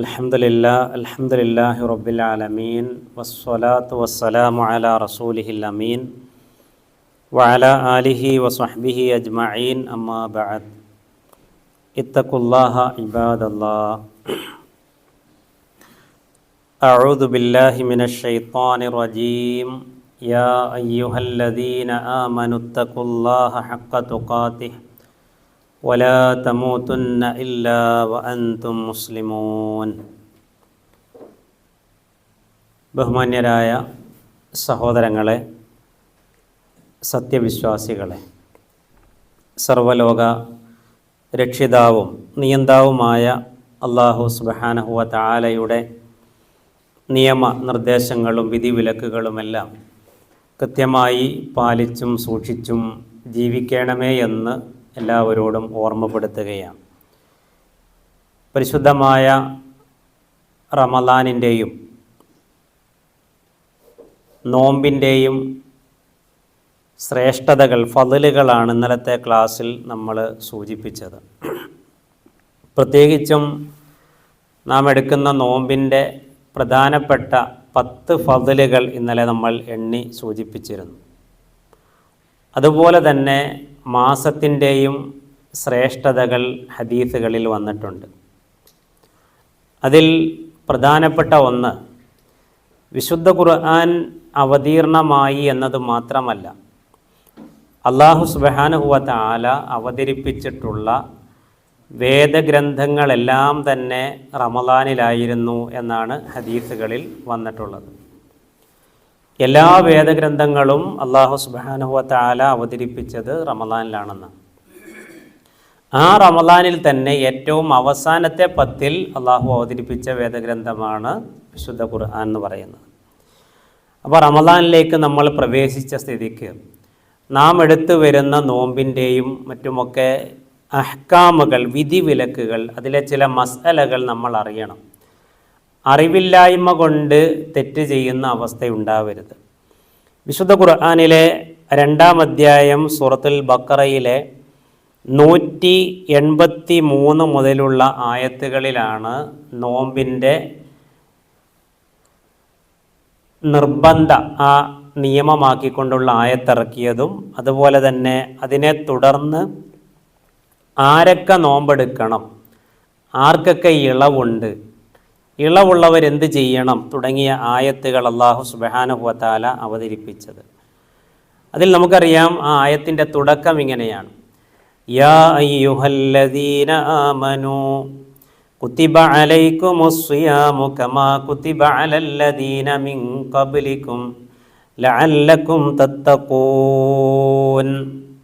الحمد لله الحمد لله رب العالمين والصلاة والسلام على رسوله الأمين وعلى آله وصحبه أجمعين أما بعد. اتقوا الله عباد الله. أعوذ بالله من الشيطان الرجيم. يا أيها الذين آمنوا اتقوا الله حق تقاته. ولا تموتن إلا وأنتم مسلمون ബഹുമാന്യരായ സഹോദരങ്ങളെ സത്യവിശ്വാസികളെ സർവലോക രക്ഷിതാവും നിയന്താവുമായ അള്ളാഹു സുബഹാനഹുവ താലയുടെ നിയമ നിർദ്ദേശങ്ങളും വിധിവിലക്കുകളുമെല്ലാം കൃത്യമായി പാലിച്ചും സൂക്ഷിച്ചും ജീവിക്കണമേ എന്ന് എല്ലാവരോടും ഓർമ്മപ്പെടുത്തുകയാണ്. പരിശുദ്ധമായ റമലാനിന്റെയും നോമ്പിന്റെയും ശ്രേഷ്ഠതകൾ ഫതിലുകളാണ് ഇന്നലത്തെ ക്ലാസ്സിൽ നമ്മൾ സൂചിപ്പിച്ചത്. പ്രത്യേകിച്ചും നാം എടുക്കുന്ന നോമ്പിന്റെ പ്രധാനപ്പെട്ട പത്ത് ഫതിലുകൾ ഇന്നലെ നമ്മൾ എണ്ണി സൂചിപ്പിച്ചിരുന്നു. അതുപോലെ തന്നെ മാസത്തിന്റെയും ശ്രേഷ്ഠതകൾ ഹദീസുകളിൽ വന്നിട്ടുണ്ട്. അതിൽ പ്രധാനപ്പെട്ട ഒന്ന് വിശുദ്ധ ഖുർആൻ അവതീർണമായി എന്നത് മാത്രമല്ല അള്ളാഹു സുബാനുഹുവത്ത ആല അവതരിപ്പിച്ചിട്ടുള്ള വേദഗ്രന്ഥങ്ങളെല്ലാം തന്നെ റമദാനിലായിരുന്നു എന്നാണ് ഹദീസുകളിൽ വന്നിട്ടുള്ളത്. എല്ലാ വേദഗ്രന്ഥങ്ങളും അള്ളാഹു സുബാനുഹത്താല അവതരിപ്പിച്ചത് റമദാനിലാണെന്ന്. ആ റമലാനിൽ തന്നെ ഏറ്റവും അവസാനത്തെ പത്തിൽ അള്ളാഹു അവതരിപ്പിച്ച വേദഗ്രന്ഥമാണ് വിശുദ്ധ ഖുർആൻ എന്ന് പറയുന്നത്. അപ്പോൾ റമലാനിലേക്ക് നമ്മൾ പ്രവേശിച്ച സ്ഥിതിക്ക് നാം എടുത്തു വരുന്ന നോമ്പിന്റെയും മറ്റുമൊക്കെ അഹ്കാമുകൾ വിധിവിലക്കുകൾ അതിലെ ചില മസലകൾ നമ്മൾ അറിയണം. അറിവില്ലായ്മ കൊണ്ട് തെറ്റ് ചെയ്യുന്ന അവസ്ഥയുണ്ടാവരുത്. വിശുദ്ധ ഖുർആാനിലെ രണ്ടാം അധ്യായം സൂറത്തുൽ ബക്കറയിലെ നൂറ്റി എൺപത്തി മൂന്ന് മുതലുള്ള ആയത്തുകളിലാണ് നോമ്പിന്റെ നിർബന്ധ ആ നിയമമാക്കിക്കൊണ്ടുള്ള ആയത്തിറക്കിയതും അതുപോലെ തന്നെ അതിനെ തുടർന്ന് ആരൊക്കെ നോമ്പെടുക്കണം ആർക്കൊക്കെ ഇളവുണ്ട് ഇളവുള്ളവരെന്ത് ചെയ്യണം തുടങ്ങിയ ആയത്തുകൾ അള്ളാഹു സുബാനുഹുവത്താല അവതരിപ്പിച്ചത്. അതിൽ നമുക്കറിയാം ആ ആയത്തിന്റെ തുടക്കം ഇങ്ങനെയാണ്. യാ അയ്യുഹല്ലദീന കമാ മിൻ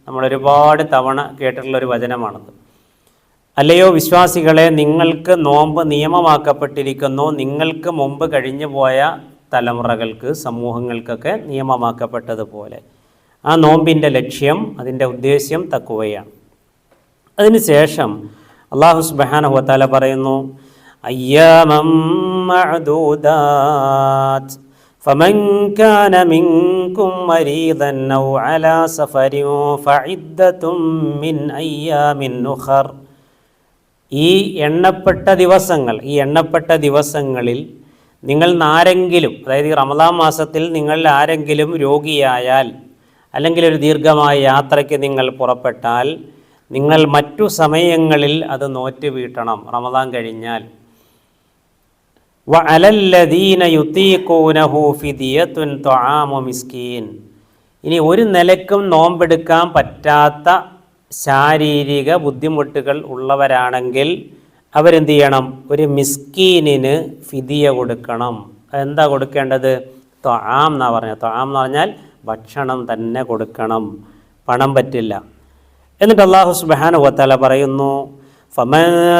നമ്മൾ ഒരുപാട് തവണ കേട്ടിട്ടുള്ള ഒരു വചനമാണത്. അല്ലയോ വിശ്വാസികളെ നിങ്ങൾക്ക് നോമ്പ് നിയമമാക്കപ്പെട്ടിരിക്കുന്നു നിങ്ങൾക്ക് മുമ്പ് കഴിഞ്ഞു പോയ തലമുറകൾക്ക് സമൂഹങ്ങൾക്കൊക്കെ നിയമമാക്കപ്പെട്ടതുപോലെ ആ നോമ്പിൻ്റെ ലക്ഷ്യം അതിൻ്റെ ഉദ്ദേശ്യം തക്കുവയാണ് അതിനുശേഷം അള്ളാഹു സുബാനഹുത്താല പറയുന്നു അയ്യാമം മഅദൂദാത്ത് فمن كان منكم مريضا أو على سفر فعدة من أيام أخر ഈ എണ്ണപ്പെട്ട ദിവസങ്ങൾ ഈ എണ്ണപ്പെട്ട ദിവസങ്ങളിൽ നിങ്ങൾ ആരെങ്കിലും അതായത് ഈ റമദാൻ മാസത്തിൽ നിങ്ങൾ ആരെങ്കിലും രോഗിയായാൽ അല്ലെങ്കിൽ ഒരു ദീർഘമായ യാത്രയ്ക്ക് നിങ്ങൾ പുറപ്പെട്ടാൽ നിങ്ങൾ മറ്റു സമയങ്ങളിൽ അത് നോറ്റ് വീട്ടണം റമദാൻ കഴിഞ്ഞാൽ. മിസ്കീൻ. ഇനി ഒരു നിലക്കും നോമ്പെടുക്കാൻ പറ്റാത്ത ശാരീരിക ബുദ്ധിമുട്ടുകൾ ഉള്ളവരാണെങ്കിൽ അവരെന്ത് ചെയ്യണം ഒരു മിസ്കീനിന് ഫിതിയ കൊടുക്കണം. എന്താ കൊടുക്കേണ്ടത്? തൊആം എന്നാ പറഞ്ഞത് തൊആം എന്ന് പറഞ്ഞാൽ ഭക്ഷണം തന്നെ കൊടുക്കണം. പണം പറ്റില്ല. എന്നിട്ട് അള്ളാഹു സുബാന ഹുവത്തല പറയുന്നു ും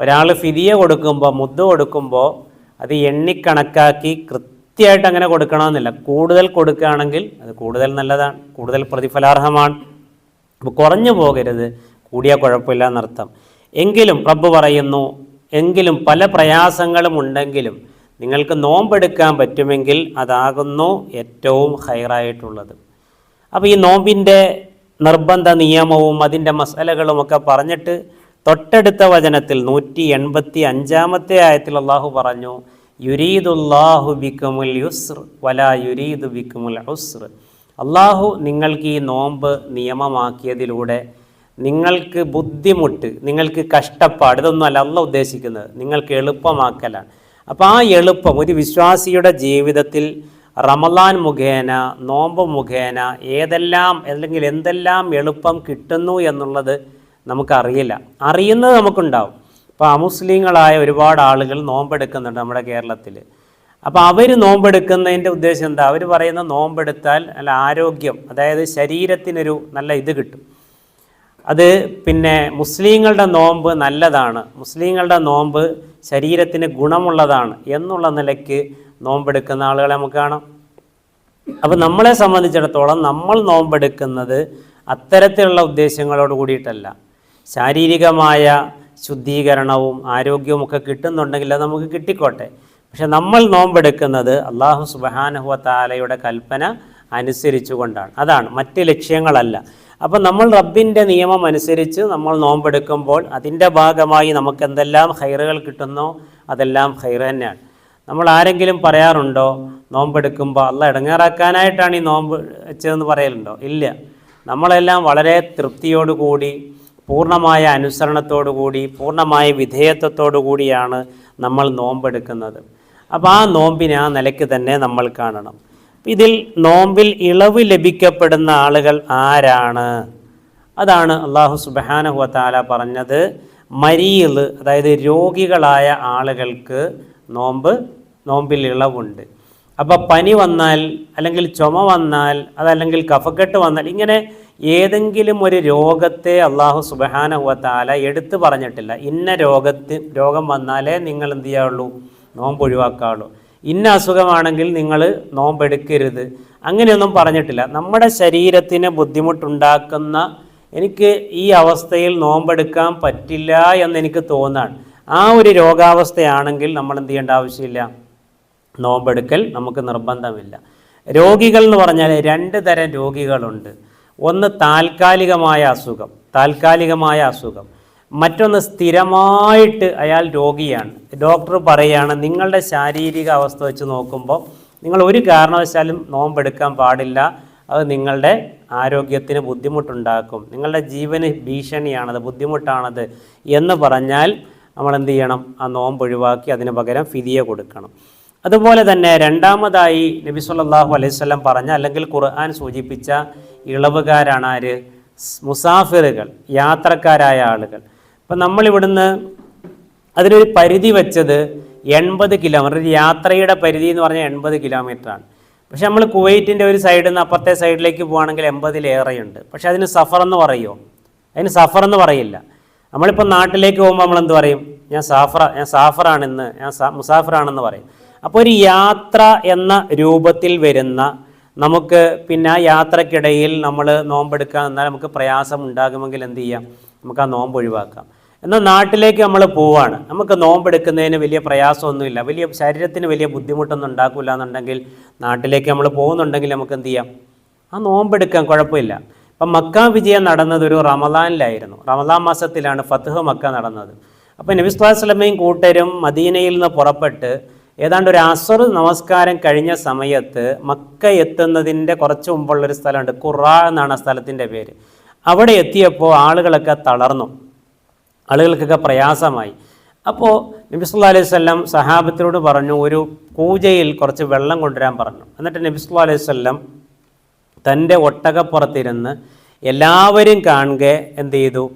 ഒരാൾ ഫിതിയ കൊടുക്കുമ്പോൾ മുദ്ദ കൊടുക്കുമ്പോൾ അത് എണ്ണിക്കണക്കാക്കി കൃത്യമായിട്ട് അങ്ങനെ കൊടുക്കണമെന്നില്ല. കൂടുതൽ കൊടുക്കുകയാണെങ്കിൽ അത് കൂടുതൽ നല്ലതാണ്. കൂടുതൽ പ്രതിഫലാർഹമാണ്. അപ്പോൾ കുറഞ്ഞു പോകരുത്. കൂടിയാൽ കുഴപ്പമില്ല എന്നർത്ഥം. എങ്കിലും റബ്ബ് പറയുന്നു എങ്കിലും പല പ്രയാസങ്ങളും ഉണ്ടെങ്കിലും നിങ്ങൾക്ക് നോമ്പെടുക്കാൻ പറ്റുമെങ്കിൽ അതാകുന്നു ഏറ്റവും ഹൈറായിട്ടുള്ളത്. അപ്പോൾ ഈ നോമ്പിന്റെ നിർബന്ധ നിയമവും അതിന്റെ മസാലകളുമൊക്കെ പറഞ്ഞിട്ട് തൊട്ടടുത്ത വചനത്തിൽ നൂറ്റി എൺപത്തി അഞ്ചാമത്തെ ആയത്തിൽ അള്ളാഹു പറഞ്ഞു യുരീദുല്ലാഹു ബിക്കുമുൽ യുസ്ർ വല യുരീദു ബിക്കുമുൽ ഉസ്ർ. അള്ളാഹു നിങ്ങൾക്ക് ഈ നോമ്പ് നിയമമാക്കിയതിലൂടെ നിങ്ങൾക്ക് ബുദ്ധിമുട്ട് നിങ്ങൾക്ക് കഷ്ടപ്പാട് ഇതൊന്നുമല്ല അല്ല ഉദ്ദേശിക്കുന്നത് നിങ്ങൾക്ക് എളുപ്പമാക്കലാണ്. അപ്പോൾ ആ എളുപ്പം ഒരു വിശ്വാസിയുടെ ജീവിതത്തിൽ റമലാൻ മുഖേന നോമ്പ് മുഖേന ഏതെല്ലാം അല്ലെങ്കിൽ എന്തെല്ലാം എളുപ്പം കിട്ടുന്നു എന്നുള്ളത് നമുക്കറിയില്ല. അറിയുന്നത് നമുക്കുണ്ടാവും. ഇപ്പോൾ അമുസ്ലിങ്ങളായ ഒരുപാട് ആളുകൾ നോമ്പെടുക്കുന്നുണ്ട് നമ്മുടെ കേരളത്തിൽ അപ്പോൾ അവർ നോമ്പെടുക്കുന്നതിന്റെ ഉദ്ദേശം എന്താ? അവർ പറയുന്ന നോമ്പെടുത്താൽ നല്ല ആരോഗ്യം അതായത് ശരീരത്തിനൊരു നല്ല ഇത് കിട്ടും. അത് പിന്നെ മുസ്ലിങ്ങളുടെ നോമ്പ് നല്ലതാണ്. മുസ്ലിങ്ങളുടെ നോമ്പ് ശരീരത്തിന് ഗുണമുള്ളതാണ് എന്നുള്ള നിലയ്ക്ക് നോമ്പെടുക്കുന്ന ആളുകളെ നമുക്ക് കാണാം. അപ്പോൾ നമ്മളെ സംബന്ധിച്ചിടത്തോളം നമ്മൾ നോമ്പെടുക്കുന്നത് അത്തരത്തിലുള്ള ഉദ്ദേശങ്ങളോട് കൂടിയിട്ടല്ല. ശാരീരികമായ ശുദ്ധീകരണവും ആരോഗ്യവും ഒക്കെ കിട്ടുന്നുണ്ടെങ്കിൽ അത് നമുക്ക് കിട്ടിക്കോട്ടെ. പക്ഷെ നമ്മൾ നോമ്പെടുക്കുന്നത് അള്ളാഹു സുബഹാനഹുവ താലയുടെ കൽപ്പന അനുസരിച്ചുകൊണ്ടാണ്. അതാണ് മറ്റ് ലക്ഷ്യങ്ങളല്ല. അപ്പം നമ്മൾ റബ്ബിന്റെ നിയമം അനുസരിച്ച് നമ്മൾ നോമ്പെടുക്കുമ്പോൾ അതിന്റെ ഭാഗമായി നമുക്ക് എന്തെല്ലാം ഹൈറുകൾ കിട്ടുന്നോ അതെല്ലാം ഹൈറ് തന്നെയാണ്. നമ്മൾ ആരെങ്കിലും പറയാറുണ്ടോ നോമ്പെടുക്കുമ്പോൾ അല്ല ഇടങ്ങേറാക്കാനായിട്ടാണ് ഈ നോമ്പ് വെച്ചതെന്ന് പറയലുണ്ടോ? ഇല്ല. നമ്മളെല്ലാം വളരെ തൃപ്തിയോടുകൂടി പൂർണമായ അനുസരണത്തോടുകൂടി പൂർണമായ വിധേയത്വത്തോടുകൂടിയാണ് നമ്മൾ നോമ്പെടുക്കുന്നത്. അപ്പോൾ ആ നോമ്പിനെ ആ നിലയ്ക്ക് തന്നെ നമ്മൾ കാണണം. ഇതിൽ നോമ്പിൽ ഇളവ് ലഭിക്കപ്പെടുന്ന ആളുകൾ ആരാണ്? അതാണ് അള്ളാഹു സുബാനഹുവത്താല പറഞ്ഞത് മരിയിൽ അതായത് രോഗികളായ ആളുകൾക്ക് നോമ്പ് നോമ്പിൽ ഇളവുണ്ട്. അപ്പോൾ പനി വന്നാൽ അല്ലെങ്കിൽ ചുമ വന്നാൽ അതല്ലെങ്കിൽ കഫക്കെട്ട് വന്നാൽ ഇങ്ങനെ ഏതെങ്കിലും ഒരു രോഗത്തെ അള്ളാഹു സുബഹാനഹുവത്താല എടുത്തു പറഞ്ഞിട്ടില്ല. ഇന്ന രോഗത്തിന് രോഗം വന്നാലേ നിങ്ങൾ എന്ത് ചെയ്യാവുള്ളൂ? നോമ്പ് ഒഴിവാക്കാവുള്ളൂ. ഇന്ന അസുഖമാണെങ്കിൽ നിങ്ങൾ നോമ്പെടുക്കരുത് അങ്ങനെയൊന്നും പറഞ്ഞിട്ടില്ല. നമ്മുടെ ശരീരത്തിന് ബുദ്ധിമുട്ടുണ്ടാക്കുന്ന എനിക്ക് ഈ അവസ്ഥയിൽ നോമ്പെടുക്കാൻ പറ്റില്ല എന്ന് എനിക്ക് തോന്നാണ്. ആ ഒരു രോഗാവസ്ഥയാണെങ്കിൽ നമ്മൾ എന്ത് ചെയ്യേണ്ട ആവശ്യമില്ല. നോമ്പെടുക്കൽ നമുക്ക് നിർബന്ധമില്ല. രോഗികൾ എന്ന് പറഞ്ഞാൽ രണ്ട് തരം രോഗികളുണ്ട്. ഒന്ന് താൽക്കാലികമായ അസുഖം താൽക്കാലികമായ അസുഖം. മറ്റൊന്ന് സ്ഥിരമായിട്ട് അയാൾ രോഗിയാണ്. ഡോക്ടർ പറയുകയാണ് നിങ്ങളുടെ ശാരീരിക അവസ്ഥ വെച്ച് നോക്കുമ്പോൾ നിങ്ങൾ ഒരു കാരണവശാലും നോമ്പെടുക്കാൻ പാടില്ല. അത് നിങ്ങളുടെ ആരോഗ്യത്തിന് ബുദ്ധിമുട്ടുണ്ടാക്കും. നിങ്ങളുടെ ജീവന് ഭീഷണിയാണത് ബുദ്ധിമുട്ടാണത് എന്ന് പറഞ്ഞാൽ നമ്മൾ എന്ത് ചെയ്യണം? ആ നോമ്പ് ഒഴിവാക്കി അതിന് പകരം ഫിദിയ കൊടുക്കണം. അതുപോലെ തന്നെ രണ്ടാമതായി നബി അലൈഹി സ്വലം പറഞ്ഞ അല്ലെങ്കിൽ ഖുർആൻ സൂചിപ്പിച്ച ഇളവുകാരാണ് ആര്? മുസാഫിറുകൾ യാത്രക്കാരായ ആളുകൾ. അപ്പം നമ്മളിവിടുന്ന് അതിനൊരു പരിധി വെച്ചത് എൺപത് കിലോമീറ്റർ യാത്രയുടെ പരിധി എന്ന് പറഞ്ഞാൽ എൺപത് കിലോമീറ്ററാണ്. പക്ഷെ നമ്മൾ കുവൈറ്റിന്റെ ഒരു സൈഡിൽ നിന്ന് അപ്പുറത്തെ സൈഡിലേക്ക് പോകുകയാണെങ്കിൽ എൺപതിലേറെയുണ്ട് പക്ഷെ അതിന് സഫർ എന്ന് പറയുമോ അതിന് സഫർ എന്ന് പറയില്ല. നമ്മളിപ്പോൾ നാട്ടിലേക്ക് പോകുമ്പോൾ നമ്മൾ എന്ത് പറയും? ഞാൻ സാഫറ ഞാൻ സാഫറാണെന്ന് ഞാൻ മുസാഫറാണെന്ന് പറയും. അപ്പോൾ ഒരു യാത്ര എന്ന രൂപത്തിൽ വരുന്ന നമുക്ക് പിന്നെ ആ യാത്രക്കിടയിൽ നമ്മൾ നോമ്പെടുക്കാൻ എന്നാൽ നമുക്ക് പ്രയാസം ഉണ്ടാകുമെങ്കിൽ എന്ത് ചെയ്യാം? നമുക്ക് ആ നോമ്പ് ഒഴിവാക്കാം. എന്നാൽ നാട്ടിലേക്ക് നമ്മൾ പോവാണ്. നമുക്ക് നോമ്പെടുക്കുന്നതിന് വലിയ പ്രയാസമൊന്നുമില്ല. വലിയ ശരീരത്തിന് വലിയ ബുദ്ധിമുട്ടൊന്നും ഉണ്ടാക്കില്ല എന്നുണ്ടെങ്കിൽ നാട്ടിലേക്ക് നമ്മൾ പോകുന്നുണ്ടെങ്കിൽ നമുക്ക് എന്ത് ചെയ്യാം? ആ നോമ്പെടുക്കാൻ കുഴപ്പമില്ല. ഇപ്പം മക്ക വിജയം നടന്നത് ഒരു റമദാനിലായിരുന്നു. റമദാൻ മാസത്തിലാണ് ഫത്ത്ഹ് മക്ക നടന്നത്. അപ്പോൾ നബി സ്വല്ലല്ലാഹു അലൈഹി വസല്ലമയും കൂട്ടരും മദീനയിൽ നിന്ന് പുറപ്പെട്ട് ഏതാണ്ട് ഒരു അസർ നമസ്കാരം കഴിഞ്ഞ സമയത്ത് മക്ക എത്തുന്നതിന്റെ കുറച്ച് മുമ്പുള്ളൊരു സ്ഥലമുണ്ട്. ഖുറ എന്നാണ് ആ സ്ഥലത്തിന്റെ പേര്. അവിടെ എത്തിയപ്പോൾ ആളുകളൊക്കെ തളർന്നു. ആളുകൾക്കൊക്കെ പ്രയാസമായി. അപ്പോൾ നബിസ്വല്ലാ അലൈഹി സ്വല്ലം സഹാബത്തിനോട് പറഞ്ഞു ഒരു പൂജയിൽ കുറച്ച് വെള്ളം കൊണ്ടുവരാൻ പറഞ്ഞു. എന്നിട്ട് നബിസ്വല്ലാ അലൈഹി സ്വല്ലം തന്റെ ഒട്ടകപ്പുറത്തിരുന്ന് എല്ലാവരും കാണുക എന്ത് ചെയ്തു?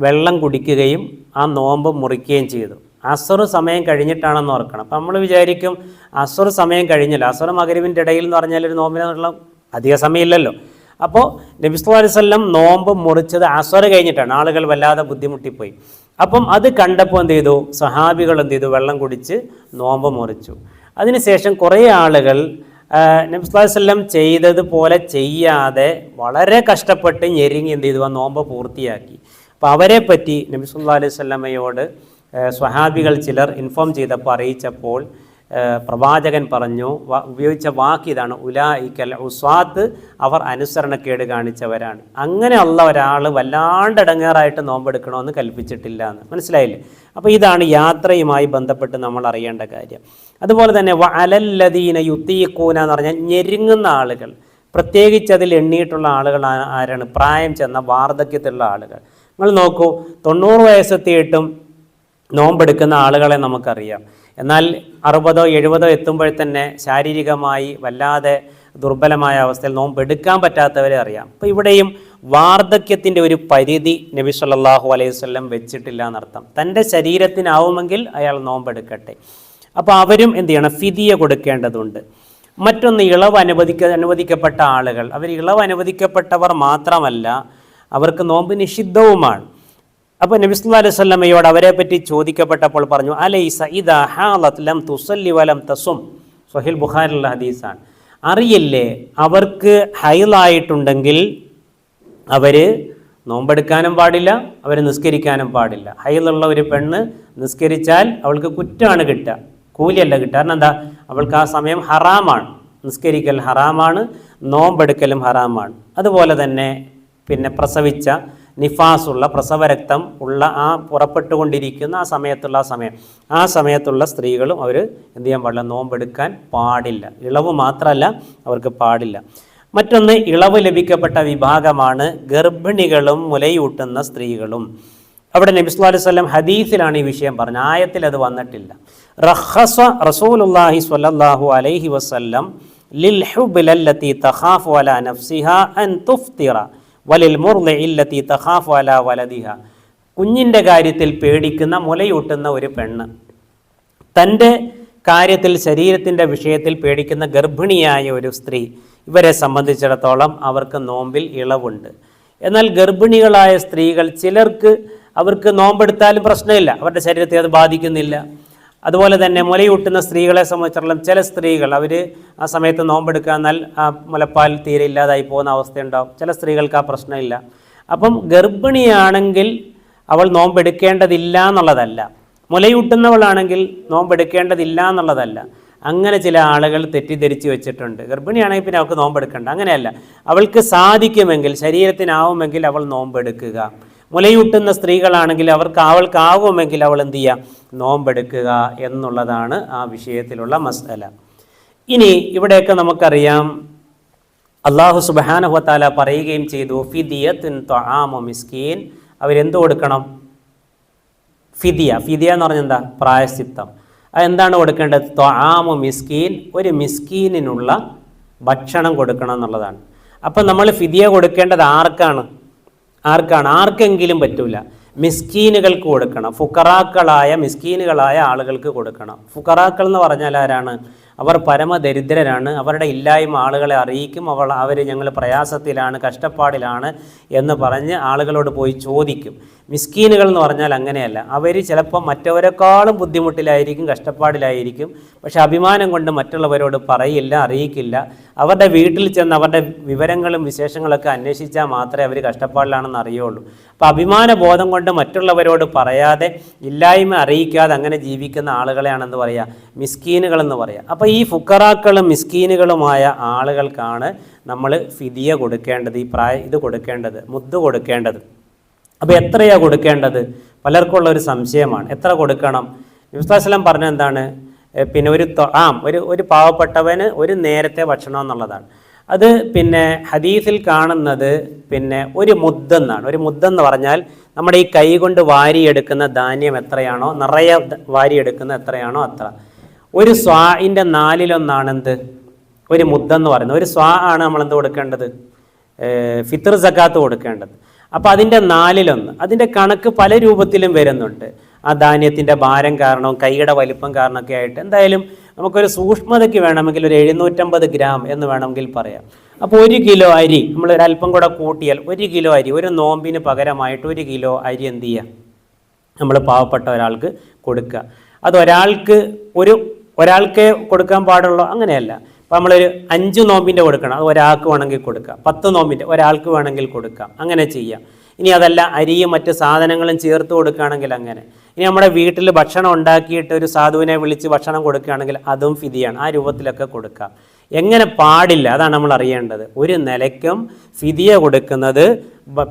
വെള്ളം കുടിക്കുകയും ആ നോമ്പ് മുറിക്കുകയും ചെയ്തു. അസർ സമയം കഴിഞ്ഞിട്ടാണെന്ന് ഓർക്കണം. അപ്പം നമ്മൾ വിചാരിക്കും അസുർ സമയം കഴിഞ്ഞില്ല. അസുർ മകരുവിന്റെ ഇടയിൽ എന്ന് പറഞ്ഞാൽ ഒരു നോമ്പിനുള്ള അധിക സമയമില്ലല്ലോ. അപ്പോൾ നബി സല്ലല്ലാഹു അലൈഹി വസല്ലം നോമ്പ് മുറിച്ചത് അസുർ കഴിഞ്ഞിട്ടാണ്. ആളുകൾ വല്ലാതെ ബുദ്ധിമുട്ടിപ്പോയി. അപ്പം അത് കണ്ടപ്പോൾ എന്ത് ചെയ്തു? സഹാബികൾ എന്ത് ചെയ്തു? വെള്ളം കുടിച്ച് നോമ്പ് മുറിച്ചു. അതിനുശേഷം കുറേ ആളുകൾ നബിസ്വല്ലം ചെയ്തതുപോലെ ചെയ്യാതെ വളരെ കഷ്ടപ്പെട്ട് ഞെരുങ്ങി എന്ത് ചെയ്തു? ആ നോമ്പ് പൂർത്തിയാക്കി. അപ്പോൾ അവരെ പറ്റി നബി സല്ലല്ലാഹു അലൈഹി വസല്ലമയോട് സ്വഹാബികൾ ചിലർ ഇൻഫോം ചെയ്തപ്പോൾ അറിയിച്ചപ്പോൾ പ്രവാചകൻ പറഞ്ഞു ഉപയോഗിച്ച വാക്ക് ഇതാണ്. ഉലായിക്കൽ ഉസ്വാത്ത് അവർ അനുസരണക്കേട് കാണിച്ചവരാണ്. അങ്ങനെയുള്ള ഒരാൾ വല്ലാണ്ട് ഇടങ്ങേറായിട്ട് നോമ്പെടുക്കണമെന്ന് കൽപ്പിച്ചിട്ടില്ല എന്ന് മനസ്സിലായില്ലേ? അപ്പോൾ ഇതാണ് യാത്രയുമായി ബന്ധപ്പെട്ട് നമ്മൾ അറിയേണ്ട കാര്യം. അതുപോലെ തന്നെ അലല്ലദീന യുത്തീക്കൂന എന്ന് പറഞ്ഞാൽ ഞെരുങ്ങുന്ന ആളുകൾ. പ്രത്യേകിച്ച് അതിൽ എണ്ണിയിട്ടുള്ള ആളുകൾ ആരാണ്? പ്രായം ചെന്ന വാർദ്ധക്യത്തിലുള്ള ആളുകൾ. നിങ്ങൾ നോക്കൂ തൊണ്ണൂറ് വയസ്സെത്തിയിട്ടും നോമ്പെടുക്കുന്ന ആളുകളെ നമുക്കറിയാം. എന്നാൽ അറുപതോ എഴുപതോ എത്തുമ്പോൾ തന്നെ ശാരീരികമായി വല്ലാതെ ദുർബലമായ അവസ്ഥയിൽ നോമ്പ് എടുക്കാൻ പറ്റാത്തവരെ അറിയാം. അപ്പോൾ ഇവിടെയും വാർദ്ധക്യത്തിന്റെ ഒരു പരിധി നബി സല്ലല്ലാഹു അലൈഹി വസല്ലം വെച്ചിട്ടില്ല എന്നർത്ഥം. തന്റെ ശരീരത്തിനാവുമെങ്കിൽ അയാൾ നോമ്പെടുക്കട്ടെ. അപ്പോൾ അവരും എന്ത് ചെയ്യണം? ഫിദിയ കൊടുക്കേണ്ടതുണ്ട്. മറ്റൊന്ന് ഇളവ് അനുവദിക്ക അനുവദിക്കപ്പെട്ട ആളുകൾ. അവർ ഇളവ് അനുവദിക്കപ്പെട്ടവർ മാത്രമല്ല അവർക്ക് നോമ്പ് നിഷിദ്ധവുമാണ്. അപ്പോൾ നബി സല്ലല്ലാഹു അലൈഹി അവരെ പറ്റി ചോദിക്കപ്പെട്ടപ്പോൾ പറഞ്ഞു അലൈസ ഇദാ ഹാലത്ത് ലം തുസല്ലി വലം തസും? സൊഹിൽ ബുഖാരിലുള്ള ഹദീസാണ്. അറിയില്ലേ അവർക്ക് ഹൈലായിട്ടുണ്ടെങ്കിൽ അവർ നോമ്പെടുക്കാനും പാടില്ല അവർ നിസ്കരിക്കാനും പാടില്ല. ഹൈലുള്ള ഒരു പെണ്ണ് നിസ്കരിച്ചാൽ അവൾക്ക് കുറ്റമാണ് കിട്ടുക കൂലിയല്ല കിട്ടുക. കാരണം എന്താ? അവൾക്ക് ആ സമയം ഹറാമാണ്. നിസ്കരിക്കൽ ഹറാമാണ് നോമ്പെടുക്കലും ഹറാമാണ്. അതുപോലെ തന്നെ പിന്നെ പ്രസവിച്ച നിഫാസുള്ള പ്രസവരക്തം ഉള്ള ആ പുറപ്പെട്ടുകൊണ്ടിരിക്കുന്ന ആ സമയത്തുള്ള ആ സമയം. ആ സമയത്തുള്ള സ്ത്രീകളും അവർ എന്ത് ചെയ്യാൻ പാടില്ല നോമ്പെടുക്കാൻ പാടില്ല. ഇളവ് മാത്രമല്ല അവർക്ക് പാടില്ല. മറ്റൊന്ന് ഇളവ് ലഭിക്കപ്പെട്ട വിഭാഗമാണ് ഗർഭിണികളും മുലയൂട്ടുന്ന സ്ത്രീകളും. അവിടെ നബി അലൈഹി വസല്ലം ഹദീസിലാണ് ഈ വിഷയം പറഞ്ഞത്. ആയത്തിൽ അത് വന്നിട്ടില്ല. റഹസ റസൂലുള്ളാഹി സ്വല്ലല്ലാഹു അലൈഹി വസല്ലം ലിൽ ഹുബ്ലല്ലത്തി തഖാഫു അലാ നഫ്സിഹ അൻ തുഫ്തിറ. വലിൽ മുർദിഇല്ലത്തി തഖാഫു വലതിഹ വലദിഹ. കുഞ്ഞിന്റെ കാര്യത്തിൽ പേടിക്കുന്ന മുലയൂട്ടുന്ന ഒരു പെണ്ണ്. തന്റെ കാര്യത്തിൽ ശരീരത്തിന്റെ വിഷയത്തിൽ പേടിക്കുന്ന ഗർഭിണിയായ ഒരു സ്ത്രീ. ഇവരെ സംബന്ധിച്ചിടത്തോളം അവർക്ക് നോമ്പിൽ ഇളവുണ്ട്. എന്നാൽ ഗർഭിണികളായ സ്ത്രീകൾ ചിലർക്ക് അവർക്ക് നോമ്പെടുത്താലും പ്രശ്നമില്ല. അവരുടെ ശരീരത്തെ അത് ബാധിക്കുന്നില്ല. അതുപോലെ തന്നെ മുലയൂട്ടുന്ന സ്ത്രീകളെ സംബന്ധിച്ചിടത്തോളം ചില സ്ത്രീകൾ അവർ ആ സമയത്ത് നോമ്പെടുക്കുക എന്നാൽ ആ മുലപ്പാൽ തീരെ ഇല്ലാതായി പോകുന്ന അവസ്ഥയുണ്ടാവും. ചില സ്ത്രീകൾക്ക് ആ പ്രശ്നമില്ല. അപ്പം ഗർഭിണിയാണെങ്കിൽ അവൾ നോമ്പെടുക്കേണ്ടതില്ല എന്നുള്ളതല്ല. മുലയൂട്ടുന്നവളാണെങ്കിൽ നോമ്പെടുക്കേണ്ടതില്ല എന്നുള്ളതല്ല. അങ്ങനെ ചില ആളുകൾ തെറ്റിദ്ധരിച്ച് വെച്ചിട്ടുണ്ട്. ഗർഭിണിയാണെങ്കിൽ പിന്നെ അവൾക്ക് നോമ്പെടുക്കണ്ട. അങ്ങനെയല്ല. അവൾക്ക് സാധിക്കുമെങ്കിൽ ശരീരത്തിനാവുമെങ്കിൽ അവൾ നോമ്പെടുക്കുക. മുലയൂട്ടുന്ന സ്ത്രീകളാണെങ്കിൽ അവർക്ക് അവൾക്കാവുമെങ്കിൽ അവൾ എന്ത് ചെയ്യുക? നോമ്പെടുക്കുക എന്നുള്ളതാണ് ആ വിഷയത്തിലുള്ള മസ്അല. ഇനി ഇവിടെയൊക്കെ നമുക്കറിയാം. അള്ളാഹു സുബാനഹുത്താല പറയുകയും ചെയ്തു ഫിദിയത്തിൻ ത്വആമു മിസ്കീൻ. അവരെന്ത് കൊടുക്കണം? ഫിദിയ. ഫിദിയ എന്ന് പറഞ്ഞെന്താ പ്രായശ്ചിത്തം. അത് എന്താണ് കൊടുക്കേണ്ടത്? ത്വആമു മിസ്കീൻ. ഒരു മിസ്കീനിനുള്ള ഭക്ഷണം കൊടുക്കണം എന്നുള്ളതാണ്. അപ്പം നമ്മൾ ഫിദിയ കൊടുക്കേണ്ടത് ആർക്കാണ്? ആർക്കാണ്? ആർക്കെങ്കിലും പറ്റൂല. മിസ്കീനുകൾക്ക് കൊടുക്കണം. ഫുക്കറാക്കളായ മിസ്കീനുകളായ ആളുകൾക്ക് കൊടുക്കണം. ഫുക്കറാക്കൾ എന്ന് പറഞ്ഞാൽ ആരാണ്? അവർ പരമദരിദ്രരാണ്. അവരുടെ ഇല്ലായ്മ ആളുകളെ അറിയിക്കും. അവൾ അവർ ഞങ്ങൾ പ്രയാസത്തിലാണ് കഷ്ടപ്പാടിലാണ് എന്ന് പറഞ്ഞ് ആളുകളോട് പോയി ചോദിക്കും. മിസ്കീനുകൾ എന്ന് പറഞ്ഞാൽ അങ്ങനെയല്ല. അവർ ചിലപ്പോൾ മറ്റവരെക്കാളും ബുദ്ധിമുട്ടിലായിരിക്കും കഷ്ടപ്പാടിലായിരിക്കും. പക്ഷെ അഭിമാനം കൊണ്ട് മറ്റുള്ളവരോട് പറയില്ല അറിയിക്കില്ല. അവരുടെ വീട്ടിൽ ചെന്ന് അവരുടെ വിവരങ്ങളും വിശേഷങ്ങളൊക്കെ അന്വേഷിച്ചാൽ മാത്രമേ അവർ കഷ്ടപ്പാടിലാണെന്ന് അറിയുള്ളൂ. അപ്പോൾ അഭിമാന ബോധം കൊണ്ട് മറ്റുള്ളവരോട് പറയാതെ ഇല്ലായ്മ അറിയിക്കാതെ അങ്ങനെ ജീവിക്കുന്ന ആളുകളെയാണെന്ന് പറയുക മിസ്കീനുകളെന്ന് പറയുക അപ്പോൾ ഈ ഫുക്കറാക്കളും മിസ്കീനുകളുമായ ആളുകൾക്കാണ് നമ്മൾ ഫിദിയ കൊടുക്കേണ്ടത് ഈ പ്രായ ഇത് കൊടുക്കേണ്ടത് മുദ്ദ് കൊടുക്കേണ്ടത്. അപ്പോൾ എത്രയാണ് കൊടുക്കേണ്ടത്? പലർക്കുള്ള ഒരു സംശയമാണ്. എത്ര കൊടുക്കണം? യുസ്താസ്ലം പറഞ്ഞ എന്താണ്? പിന്നെ ഒരു ആ ഒരു ഒരു പാവപ്പെട്ടവന് ഒരു നേരത്തെ ഭക്ഷണം എന്നുള്ളതാണ്. അത് പിന്നെ ഹദീസിൽ കാണുന്നത് പിന്നെ ഒരു മുദ്ദെന്നാണ് ഒരു മുദ്ദെന്ന് പറഞ്ഞാൽ നമ്മുടെ ഈ കൈ കൊണ്ട് വാരിയെടുക്കുന്ന ധാന്യം എത്രയാണോ നിറയെ വാരിയെടുക്കുന്ന എത്രയാണോ അത്ര. ഒരു സ്വാഇന്റെ നാലിലൊന്നാണ് എന്ത് ഒരു മുദ്ദെന്ന് പറയുന്നത്. ഒരു സ്വാ ആണ് നമ്മൾ എന്ത് കൊടുക്കേണ്ടത് ഫിത്തർ സക്കാത്ത് കൊടുക്കേണ്ടത്. അപ്പോൾ അതിന്റെ നാലിലൊന്ന്. അതിന്റെ കണക്ക് പല രൂപത്തിലും വരുന്നുണ്ട്. ആ ധാന്യത്തിന്റെ ഭാരം കാരണവും കൈയുടെ വലിപ്പം കാരണമൊക്കെ ആയിട്ട്. എന്തായാലും നമുക്കൊരു സൂക്ഷ്മതയ്ക്ക് വേണമെങ്കിൽ ഒരു എഴുന്നൂറ്റമ്പത് ഗ്രാം എന്ന് വേണമെങ്കിൽ പറയാം. അപ്പോൾ ഒരു കിലോ അരി നമ്മൾ ഒരല്പം കൂടെ കൂട്ടിയാൽ ഒരു കിലോ അരി ഒരു നോമ്പിന് പകരമായിട്ട് ഒരു കിലോ അരി എന്ത് ചെയ്യുക നമ്മൾ പാവപ്പെട്ട ഒരാൾക്ക് കൊടുക്കുക. അത് ഒരാൾക്ക് ഒരു ഒരാൾക്കേ കൊടുക്കാൻ പാടുള്ളൂ? അങ്ങനെയല്ല. അപ്പോൾ നമ്മളൊരു അഞ്ച് നോമ്പിന്റെ കൊടുക്കണം. അത് ഒരാൾക്ക് വേണമെങ്കിൽ കൊടുക്കാം. പത്ത് നോമ്പിന്റെ ഒരാൾക്ക് വേണമെങ്കിൽ കൊടുക്കാം. അങ്ങനെ ചെയ്യാം. ഇനി അതല്ല അരിയും മറ്റ് സാധനങ്ങളും ചേർത്ത് കൊടുക്കുകയാണെങ്കിൽ അങ്ങനെ. ഇനി നമ്മുടെ വീട്ടിൽ ഭക്ഷണം ഉണ്ടാക്കിയിട്ട് ഒരു സാധുവിനെ വിളിച്ച് ഭക്ഷണം കൊടുക്കുകയാണെങ്കിൽ അതും ഫിതിയാണ് ആ രൂപത്തിലൊക്കെ കൊടുക്കാം. എങ്ങനെ പാടില്ല? അതാണ് നമ്മൾ അറിയേണ്ടത്. ഒരു നിലയ്ക്കും ഫിദിയ കൊടുക്കുന്നത്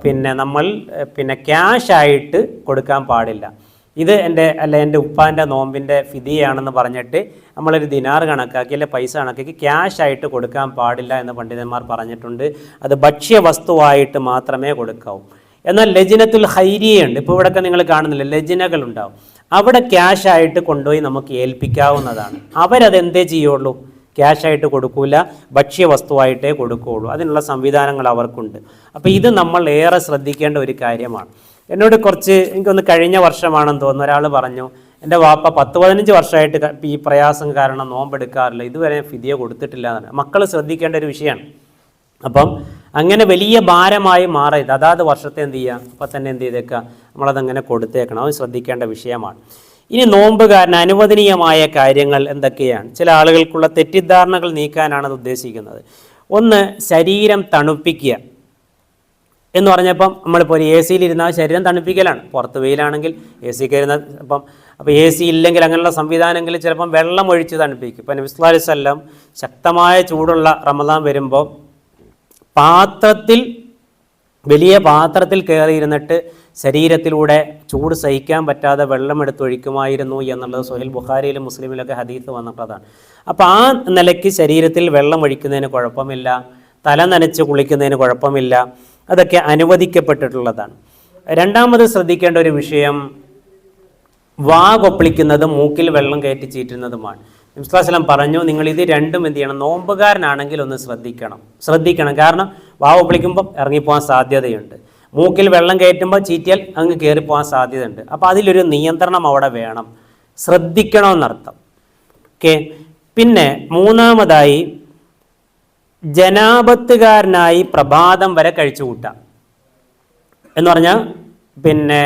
പിന്നെ നമ്മൾ പിന്നെ ക്യാഷായിട്ട് കൊടുക്കാൻ പാടില്ല. ഇത് എന്റെ അല്ല എന്റെ ഉപ്പാന്റെ നോമ്പിന്റെ ഫിതിയാണെന്ന് പറഞ്ഞിട്ട് നമ്മളൊരു ദിനാർ കണക്കാക്കി അല്ലെ പൈസ കണക്കാക്കി ക്യാഷ് ആയിട്ട് കൊടുക്കാൻ പാടില്ല എന്ന് പണ്ഡിതന്മാർ പറഞ്ഞിട്ടുണ്ട്. അത് ഭക്ഷ്യ വസ്തുവായിട്ട് മാത്രമേ കൊടുക്കാവൂ. എന്നാൽ ലജിനത്തുൽ ഹൈരിയുണ്ട് ഇപ്പോൾ ഇവിടെയൊക്കെ നിങ്ങൾ കാണുന്നില്ല ലജിനകൾ ഉണ്ടാവും അവിടെ ക്യാഷ് ആയിട്ട് കൊണ്ടുപോയി നമുക്ക് ഏൽപ്പിക്കാവുന്നതാണ്. അവരത് എന്തേ ചെയ്യുള്ളൂ? ക്യാഷ് ആയിട്ട് കൊടുക്കൂല ഭക്ഷ്യവസ്തുവായിട്ടേ കൊടുക്കുകയുള്ളൂ അതിനുള്ള സംവിധാനങ്ങൾ അവർക്കുണ്ട്. അപ്പോൾ ഇത് നമ്മൾ ഏറെ ശ്രദ്ധിക്കേണ്ട ഒരു കാര്യമാണ്. എന്നോട് കുറച്ച് എനിക്കൊന്ന് കഴിഞ്ഞ വർഷമാണെന്ന് തോന്നുന്നു. ഒരാൾ പറഞ്ഞു എന്റെ വാപ്പ പത്ത് പതിനഞ്ച് വർഷമായിട്ട് ഈ പ്രയാസം കാരണം നോമ്പെടുക്കാറില്ല. ഇതുവരെ ഫിദിയ കൊടുത്തിട്ടില്ല എന്നാണ് മക്കൾ ശ്രദ്ധിക്കേണ്ട ഒരു വിഷയമാണ് അപ്പം അങ്ങനെ വലിയ ഭാരമായി മാറരുത് അതാത് വർഷത്തെ എന്ത് ചെയ്യുക? അപ്പം തന്നെ എന്ത് ചെയ്തേക്കുക? നമ്മളതങ്ങനെ കൊടുത്തേക്കണം. അത് ശ്രദ്ധിക്കേണ്ട വിഷയമാണ്. ഇനി നോമ്പുകാരന് അനുവദനീയമായ കാര്യങ്ങൾ എന്തൊക്കെയാണ്? ചില ആളുകൾക്കുള്ള തെറ്റിദ്ധാരണകൾ നീക്കാനാണ് അത് ഉദ്ദേശിക്കുന്നത്. ഒന്ന് ശരീരം തണുപ്പിക്കുക. എന്ന് പറഞ്ഞപ്പം നമ്മളിപ്പോൾ ഒരു എ സിയിലിരുന്നാൽ ശരീരം തണുപ്പിക്കലാണ്. പുറത്ത് വെയിലാണെങ്കിൽ എ സി കയറുന്ന അപ്പം അപ്പോൾ എ സി ഇല്ലെങ്കിൽ അങ്ങനെയുള്ള സംവിധാനങ്ങളിൽ ചിലപ്പം വെള്ളം ഒഴിച്ച് തണുപ്പിക്കും. ഇപ്പം നബിസ്ലാലിസ്വല്ലം ശക്തമായ ചൂടുള്ള റമദാൻ വരുമ്പോൾ പാത്രത്തിൽ വലിയ പാത്രത്തിൽ കയറിയിരുന്നിട്ട് ശരീരത്തിലൂടെ ചൂട് സഹിക്കാൻ പറ്റാതെ വെള്ളം എടുത്തൊഴിക്കുമായിരുന്നു എന്നുള്ളത് സുഹൈൽ ബുഖാരിയിലും മുസ്ലിമിലൊക്കെ ഹദീത്ത് വന്നിട്ടുള്ളതാണ് അപ്പോൾ ആ നിലയ്ക്ക് ശരീരത്തിൽ വെള്ളം ഒഴിക്കുന്നതിന് കുഴപ്പമില്ല തല നനച്ച് കുളിക്കുന്നതിന് കുഴപ്പമില്ല അതൊക്കെ അനുവദിക്കപ്പെട്ടിട്ടുള്ളതാണ്. രണ്ടാമത് ശ്രദ്ധിക്കേണ്ട ഒരു വിഷയം വാ കൊപ്പിളിക്കുന്നതും മൂക്കിൽ വെള്ളം കയറ്റി ചീറ്റുന്നതുമാണ്. നിംസ്ലാസ്ലം പറഞ്ഞു നിങ്ങൾ ഇത് രണ്ടും എന്ത് ചെയ്യണം? നോമ്പുകാരനാണെങ്കിൽ ഒന്ന് ശ്രദ്ധിക്കണം. ശ്രദ്ധിക്കണം. കാരണം വാ കൊപ്പിളിക്കുമ്പോൾ ഇറങ്ങിപ്പോകാൻ സാധ്യതയുണ്ട്. മൂക്കിൽ വെള്ളം കയറ്റുമ്പോൾ ചീറ്റിയാൽ അങ്ങ് കയറിപ്പോകാൻ സാധ്യതയുണ്ട്. അപ്പോൾ അതിലൊരു നിയന്ത്രണം അവിടെ വേണം. ശ്രദ്ധിക്കണമെന്നർത്ഥം ഓക്കെ? പിന്നെ മൂന്നാമതായി ജനാപത്തുകാരനായി പ്രഭാതം വരെ കഴിച്ചു കൂട്ടാം എന്ന് പറഞ്ഞാൽ പിന്നെ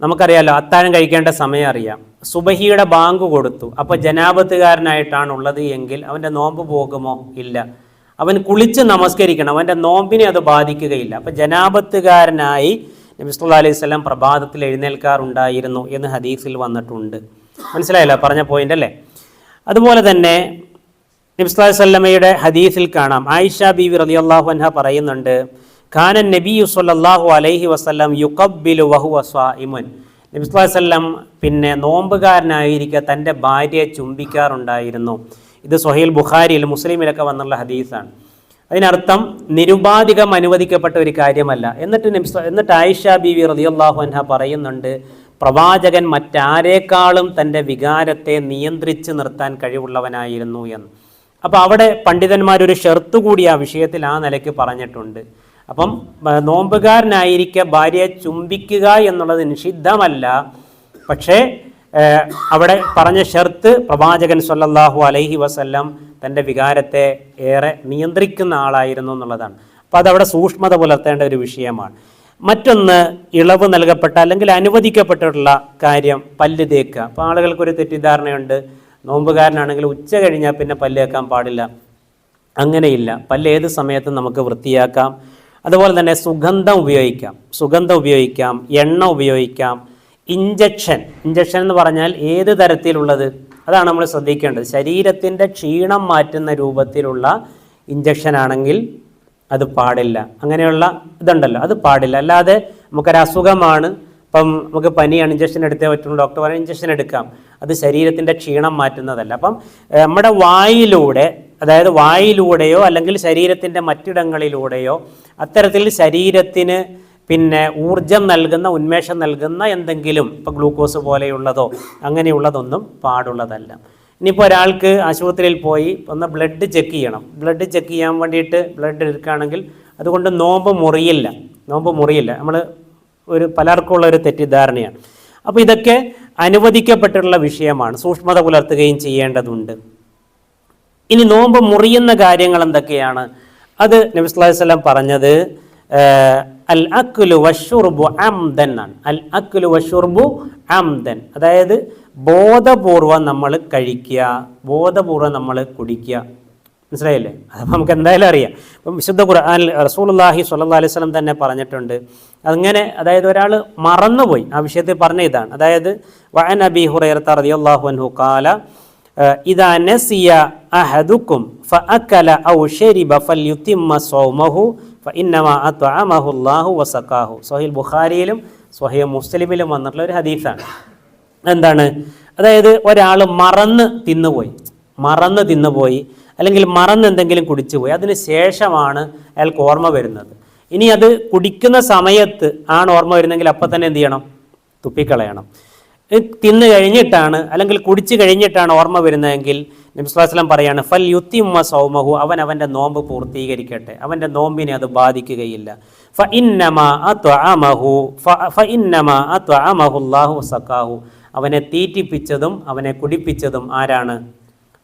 നമുക്കറിയാലോ അത്താഴം കഴിക്കേണ്ട സമയം അറിയാം. സുബഹിയുടെ ബാങ്ക് കൊടുത്തു. അപ്പോൾ ജനാപത്തുകാരനായിട്ടാണ് ഉള്ളത് എങ്കിൽ അവന്റെ നോമ്പ് പോകുമോ? ഇല്ല. അവൻ കുളിച്ച് നമസ്കരിക്കണം. അവന്റെ നോമ്പിനെ അത് ബാധിക്കുകയില്ല. അപ്പോൾ ജനാപത്തുകാരനായി നബി സല്ലല്ലാഹു അലൈഹി സ്വലം പ്രഭാതത്തിൽ എഴുന്നേൽക്കാറുണ്ടായിരുന്നു എന്ന് ഹദീസിൽ വന്നിട്ടുണ്ട്. മനസ്സിലായല്ലോ? പറഞ്ഞ പോയിന്റ് അല്ലേ? അതുപോലെ തന്നെ നബിസ്ലാഹു ഹദീസിൽ കാണാം. ആയിഷ ബീവി റളിയല്ലാഹു അൻഹ പറയുന്നുണ്ട് ഖാനൻ നബിയു സല്ലല്ലാഹു അലൈഹി വസ്ലം യുഖബ്ബിലു വഹു സ്വാഇമുൻ നബിസ്ലാഹു വല്ലം പിന്നെ നോമ്പുകാരനായിരിക്കെ തന്റെ ഭാര്യയെ ചുംബിക്കാറുണ്ടായിരുന്നു. ഇത് സൊഹൈൽ ബുഖാരിയിൽ മുസ്ലിമിലൊക്കെ വന്നുള്ള ഹദീസാണ്. അതിനർത്ഥം നിരുപാധികം അനുവദിക്കപ്പെട്ട ഒരു കാര്യമല്ല. എന്നിട്ട് എന്നിട്ട് ആയിഷ ബീവി റളിയല്ലാഹു അൻഹ പറയുന്നുണ്ട് പ്രവാചകൻ മറ്റാരേക്കാളും തന്റെ വികാരത്തെ നിയന്ത്രിച്ച് നിർത്താൻ കഴിവുള്ളവനായിരുന്നു എന്ന്. അപ്പോൾ അവിടെ പണ്ഡിതന്മാരൊരു ഷെർത്ത് കൂടി ആ വിഷയത്തിൽ ആ നിലയ്ക്ക് പറഞ്ഞിട്ടുണ്ട്. അപ്പം നോമ്പുകാരനായിരിക്ക ഭാര്യയെ ചുംബിക്കുക എന്നുള്ളത് നിഷിദ്ധമല്ല. പക്ഷേ അവിടെ പറഞ്ഞ ഷർത്ത് പ്രവാചകൻ സൊല്ലാഹു അലൈഹി വസല്ലം തന്റെ വികാരത്തെ ഏറെ നിയന്ത്രിക്കുന്ന ആളായിരുന്നു എന്നുള്ളതാണ്. അപ്പോൾ അതവിടെ സൂക്ഷ്മത പുലർത്തേണ്ട ഒരു വിഷയമാണ്. മറ്റൊന്ന് ഇളവ് നൽകപ്പെട്ട അല്ലെങ്കിൽ അനുവദിക്കപ്പെട്ടിട്ടുള്ള കാര്യം പല്ല് തേക്കുക. അപ്പോൾ ആളുകൾക്കൊരു തെറ്റിദ്ധാരണയുണ്ട്. നോമ്പുകാരനാണെങ്കിൽ ഉച്ച കഴിഞ്ഞാൽ പിന്നെ പല്ല് തേക്കാൻ പാടില്ല. അങ്ങനെയില്ല. പല്ല് ഏത് സമയത്തും നമുക്ക് വൃത്തിയാക്കാം. അതുപോലെ തന്നെ സുഗന്ധം ഉപയോഗിക്കാം. സുഗന്ധം ഉപയോഗിക്കാം. എണ്ണ ഉപയോഗിക്കാം. ഇഞ്ചക്ഷൻ ഇഞ്ചക്ഷൻ എന്ന് പറഞ്ഞാൽ ഏത് തരത്തിലുള്ളത്? അതാണ് നമ്മൾ ശ്രദ്ധിക്കേണ്ടത്. ശരീരത്തിന്റെ ക്ഷീണം മാറ്റുന്ന രൂപത്തിലുള്ള ഇഞ്ചക്ഷൻ ആണെങ്കിൽ അത് പാടില്ല. അങ്ങനെയുള്ള ഇതുണ്ടല്ലോ. അത് പാടില്ല. അല്ലാതെ നമുക്കൊരു അസുഖമാണ് ഇപ്പം നമുക്ക് പനിയാണ് ഇഞ്ചക്ഷൻ എടുത്തേ പറ്റുള്ളൂ. ഡോക്ടർ പറഞ്ഞ ഇഞ്ചക്ഷൻ എടുക്കാം. അത് ശരീരത്തിന്റെ ക്ഷീണം മാറ്റുന്നതല്ല. അപ്പം നമ്മുടെ വായിലൂടെ അതായത് വായിലൂടെയോ അല്ലെങ്കിൽ ശരീരത്തിന്റെ മറ്റിടങ്ങളിലൂടെയോ അത്തരത്തിൽ ശരീരത്തിന് പിന്നെ ഊർജം നൽകുന്ന ഉന്മേഷം നൽകുന്ന എന്തെങ്കിലും ഇപ്പോൾ ഗ്ലൂക്കോസ് പോലെയുള്ളതോ അങ്ങനെയുള്ളതൊന്നും പാടുള്ളതല്ല. ഇനിയിപ്പോൾ ഒരാൾക്ക് ആശുപത്രിയിൽ പോയി ഒന്ന് ബ്ലഡ് ചെക്ക് ചെയ്യണം. ബ്ലഡ് ചെക്ക് ചെയ്യാൻ വേണ്ടിയിട്ട് ബ്ലഡ് എടുക്കുകയാണെങ്കിൽ അതുകൊണ്ട് നോമ്പ് മുറിയില്ല. നോമ്പ് മുറിയില്ല. നമ്മൾ ഒരു പലർക്കുള്ള ഒരു തെറ്റിദ്ധാരണയാണ്. അപ്പോൾ ഇതൊക്കെ അനുവദിക്കപ്പെട്ടിട്ടുള്ള വിഷയമാണ്. സൂക്ഷ്മത പുലർത്തുകയും ചെയ്യേണ്ടതുണ്ട്. ഇനി നോമ്പ് മുറിയുന്ന കാര്യങ്ങൾ എന്തൊക്കെയാണ്? അത് നബി പറഞ്ഞത് അൽ അക്കുലു വഷുർബു അംദൻ ആണ് അൽ അക്കുലു വഷുർബു അംദൻ. അതായത് ബോധപൂർവം നമ്മൾ കഴിക്കുക ബോധപൂർവം നമ്മൾ കുടിക്കുക. മനസ്സിലായില്ലേ അത് നമുക്ക് എന്തായാലും അറിയാം. അപ്പം വിശുദ്ധ ഖുർആൻ റസൂലുള്ളാഹി സ്വല്ലല്ലാഹി അലൈഹി സ്വലം തന്നെ പറഞ്ഞിട്ടുണ്ട്. അങ്ങനെ അതായത് ഒരാൾ മറന്നുപോയി. ആ വിഷയത്തിൽ പറഞ്ഞ ഇതാണ്. അതായത് വഅൻ അബി ഹുറൈറത്ത റളിയല്ലാഹു അൻഹു ഖാല ഇദാ നസിയ അഹദുക്കും ഫഅക്കല ഔ ശരിബ ഫൽയുത്തിമ്മ സൗമഹു ഫഇന്നമാ അത്അമഹു വസഖാഹു. സ്വഹീൽ ബുഖാരിയിലും സ്വഹീ മുസ്ലിമിലും വന്നിട്ടുള്ള ഒരു ഹദീസാണ്. എന്താണ്? അതായത് ഒരാൾ മറന്ന് തിന്നുപോയി. മറന്ന് തിന്നുപോയി. അല്ലെങ്കിൽ മറന്ന് എന്തെങ്കിലും കുടിച്ചു പോയി അതിന് ശേഷമാണ് അയാൾക്ക് ഓർമ്മ വരുന്നത്. ഇനി അത് കുടിക്കുന്ന സമയത്ത് ആണ് ഓർമ്മ വരുന്നെങ്കിൽ അപ്പം തന്നെ എന്ത് ചെയ്യണം? തുപ്പിക്കളയണം. തിന്ന് കഴിഞ്ഞിട്ടാണ് അല്ലെങ്കിൽ കുടിച്ചു കഴിഞ്ഞിട്ടാണ് ഓർമ്മ വരുന്നതെങ്കിൽ നബിസ്ലാസ്ലം പറയാണ് ഫൽ യുത്തിമ്മ സൗമഹു അവൻ അവന്റെ നോമ്പ് പൂർത്തീകരിക്കട്ടെ. അവന്റെ നോമ്പിനെ അത് ബാധിക്കുകയില്ല. ഫ ഇന്നമ അത്വഅമഹു ഫ- ഇന്നമ അത്വഅമഹു അല്ലാഹു സക്കാഹു അവനെ തീറ്റിപ്പിച്ചതും അവനെ കുടിപ്പിച്ചതും ആരാണ്?